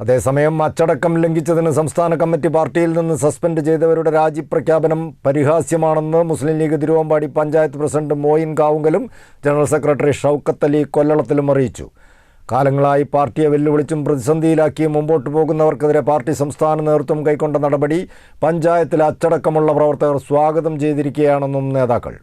അതേസമയം അച്ചടക്കം ലംഘിച്ചതിന് സംസ്ഥാന കമ്മിറ്റി പാർട്ടിയിൽ നിന്ന് സസ്പെൻഡ് ചെയ്തവരുടെ രാജി പ്രഖ്യാപനം പരിഹാസ്യമാണെന്ന് മുസ്ലിം ലീഗ് തിരുവമ്പാടി പഞ്ചായത്ത് പ്രസിഡന്റ് മോയിൻ കാവുങ്കലും ജനറൽ സെക്രട്ടറി ഷൗക്കത്ത് അലി കൊല്ലളത്തിലും അറിയിച്ചു. കാലങ്ങളായി പാർട്ടിയെ വെല്ലുവിളിച്ചും പ്രതിസന്ധിയിലാക്കി മുമ്പോട്ട് പോകുന്നവർക്കെതിരെ പാർട്ടി സംസ്ഥാന നേതൃത്വം കൈക്കൊണ്ട നടപടി പഞ്ചായത്തിലെ അച്ചടക്കമുള്ള പ്രവർത്തകർ സ്വാഗതം ചെയ്തിരിക്കുകയാണെന്നും നേതാക്കൾ.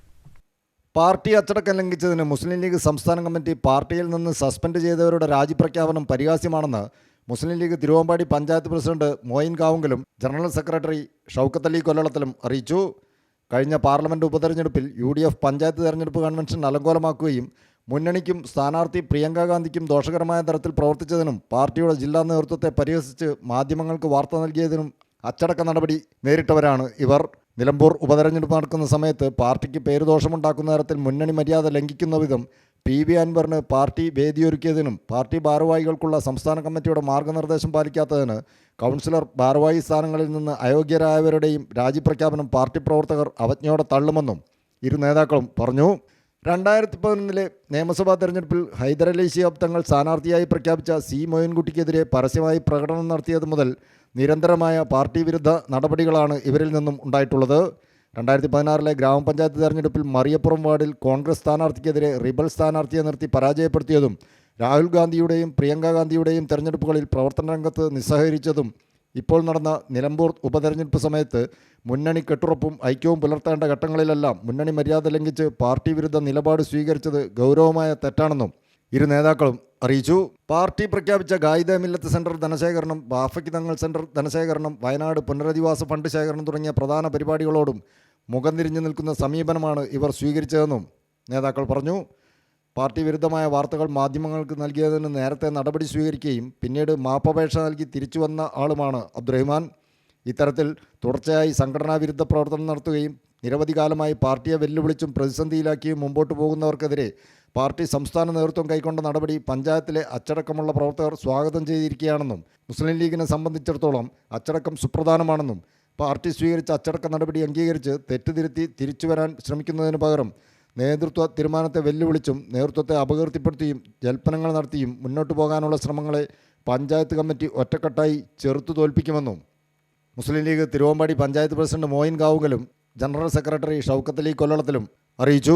പാർട്ടി അച്ചടക്കം ലംഘിച്ചതിന് മുസ്ലിം ലീഗ് സംസ്ഥാന കമ്മിറ്റി പാർട്ടിയിൽ നിന്ന് സസ്പെൻഡ് ചെയ്തവരുടെ രാജിപ്രഖ്യാപനം പരിഹാസ്യമാണെന്ന് മുസ്ലിം ലീഗ് തിരുവമ്പാടി പഞ്ചായത്ത് പ്രസിഡന്റ് മോയിൻ കാവുങ്കലും ജനറൽ സെക്രട്ടറി ഷൗക്കത്ത് അലി കൊല്ലളത്തിലും അറിയിച്ചു. കഴിഞ്ഞ പാർലമെന്റ് ഉപതെരഞ്ഞെടുപ്പിൽ യു ഡി എഫ് പഞ്ചായത്ത് തെരഞ്ഞെടുപ്പ് കൺവെൻഷൻ അലങ്കോലമാക്കുകയും മുന്നണിക്കും സ്ഥാനാർത്ഥി പ്രിയങ്ക ഗാന്ധിക്കും ദോഷകരമായ തരത്തിൽ പ്രവർത്തിച്ചതിനും പാർട്ടിയുടെ ജില്ലാ നേതൃത്വത്തെ പരിഹസിച്ച് മാധ്യമങ്ങൾക്ക് വാർത്ത നൽകിയതിനും അച്ചടക്ക നടപടി നേരിട്ടവരാണ് ഇവർ. നിലമ്പൂർ ഉപതെരഞ്ഞെടുപ്പ് നടക്കുന്ന സമയത്ത് പാർട്ടിക്ക് പേരുദോഷമുണ്ടാക്കുന്ന തരത്തിൽ മുന്നണി മര്യാദ ലംഘിക്കുന്ന വിധം പി വി അൻവറിന് പാർട്ടി വേദിയൊരുക്കിയതിനും പാർട്ടി ഭാരവാഹികൾക്കുള്ള സംസ്ഥാന കമ്മിറ്റിയുടെ മാർഗനിർദ്ദേശം പാലിക്കാത്തതിന് കൗൺസിലർ ഭാരവാഹി സ്ഥാനങ്ങളിൽ നിന്ന് അയോഗ്യരായവരുടെയും രാജിപ്രഖ്യാപനം പാർട്ടി പ്രവർത്തകർ അവജ്ഞയോടെ തള്ളുമെന്നും ഇരു നേതാക്കളും പറഞ്ഞു. രണ്ടായിരത്തി പതിനൊന്നിലെ നിയമസഭാ തെരഞ്ഞെടുപ്പിൽ ഹൈദരലി ശിഹാബ് തങ്ങൾ സ്ഥാനാർത്ഥിയായി പ്രഖ്യാപിച്ച സി മൊയിൻകുട്ടിക്കെതിരെ പരസ്യമായി പ്രകടനം നടത്തിയത് മുതൽ നിരന്തരമായ പാർട്ടി വിരുദ്ധ നടപടികളാണ് ഇവരിൽ നിന്നും ഉണ്ടായിട്ടുള്ളത്. രണ്ടായിരത്തി പതിനാറിലെ ഗ്രാമപഞ്ചായത്ത് തെരഞ്ഞെടുപ്പിൽ മറിയപ്പുറം വാർഡിൽ കോൺഗ്രസ് സ്ഥാനാർത്ഥിക്കെതിരെ റിബൽ സ്ഥാനാർത്ഥിയെ നിർത്തി പരാജയപ്പെടുത്തിയതും രാഹുൽ ഗാന്ധിയുടെയും പ്രിയങ്ക ഗാന്ധിയുടെയും തെരഞ്ഞെടുപ്പുകളിൽ പ്രവർത്തന രംഗത്ത് നിസ്സഹകരിച്ചതും ഇപ്പോൾ നടന്ന നിലമ്പൂർ ഉപതെരഞ്ഞെടുപ്പ് സമയത്ത് മുന്നണി കെട്ടുറപ്പും ഐക്യവും പുലർത്തേണ്ട ഘട്ടങ്ങളിലെല്ലാം മുന്നണി മര്യാദ ലംഘിച്ച് പാർട്ടി വിരുദ്ധ നിലപാട് സ്വീകരിച്ചത് ഗൗരവമായ തെറ്റാണെന്നും ഇരു നേതാക്കളും അറിയിച്ചു. പാർട്ടി പ്രഖ്യാപിച്ച ഗായിദ മില്ലത്ത് സെന്റർ ധനശേഖരണം ബാഫയ്ക്ക് തങ്ങൾ സെന്റർ ധനശേഖരണം വയനാട് പുനരധിവാസ ഫണ്ട് ശേഖരണം തുടങ്ങിയ പ്രധാന പരിപാടികളോടും മുഖം തിരിഞ്ഞു നിൽക്കുന്ന സമീപനമാണ് ഇവർ സ്വീകരിച്ചതെന്നും നേതാക്കൾ പറഞ്ഞു. പാർട്ടി വിരുദ്ധമായ വാർത്തകൾ മാധ്യമങ്ങൾക്ക് നൽകിയതിന് നേരത്തെ നടപടി സ്വീകരിക്കുകയും പിന്നീട് മാപ്പപേക്ഷ നൽകി തിരിച്ചു വന്ന ആളുമാണ് അബ്ദുറഹിമാൻ. ഇത്തരത്തിൽ തുടർച്ചയായി സംഘടനാ വിരുദ്ധ പ്രവർത്തനം നടത്തുകയും നിരവധി കാലമായി പാർട്ടിയെ വെല്ലുവിളിച്ചും പ്രതിസന്ധിയിലാക്കിയും മുമ്പോട്ട് പോകുന്നവർക്കെതിരെ പാർട്ടി സംസ്ഥാന നേതൃത്വം കൈക്കൊണ്ട നടപടി പഞ്ചായത്തിലെ അച്ചടക്കമുള്ള പ്രവർത്തകർ സ്വാഗതം ചെയ്തിരിക്കുകയാണെന്നും മുസ്ലിം ലീഗിനെ സംബന്ധിച്ചിടത്തോളം അച്ചടക്കം സുപ്രധാനമാണെന്നും പാർട്ടി സ്വീകരിച്ച അച്ചടക്ക നടപടി അംഗീകരിച്ച് തെറ്റുതിരുത്തി തിരിച്ചു വരാൻ ശ്രമിക്കുന്നതിന് പകരം നേതൃത്വ തീരുമാനത്തെ വെല്ലുവിളിച്ചും നേതൃത്വത്തെ അപകീർത്തിപ്പെടുത്തിയും ജൽപ്പനങ്ങൾ നടത്തിയും മുന്നോട്ടു പോകാനുള്ള ശ്രമങ്ങളെ പഞ്ചായത്ത് കമ്മിറ്റി ഒറ്റക്കെട്ടായി ചെറുത്തു തോൽപ്പിക്കുമെന്നും മുസ്ലിം ലീഗ് തിരുവമ്പാടി പഞ്ചായത്ത് പ്രസിഡന്റ് മോയിൻ കാവുങ്കലും ജനറൽ സെക്രട്ടറി ഷൗക്കത്ത് അലി കൊല്ലളത്തിലും അറിയിച്ചു.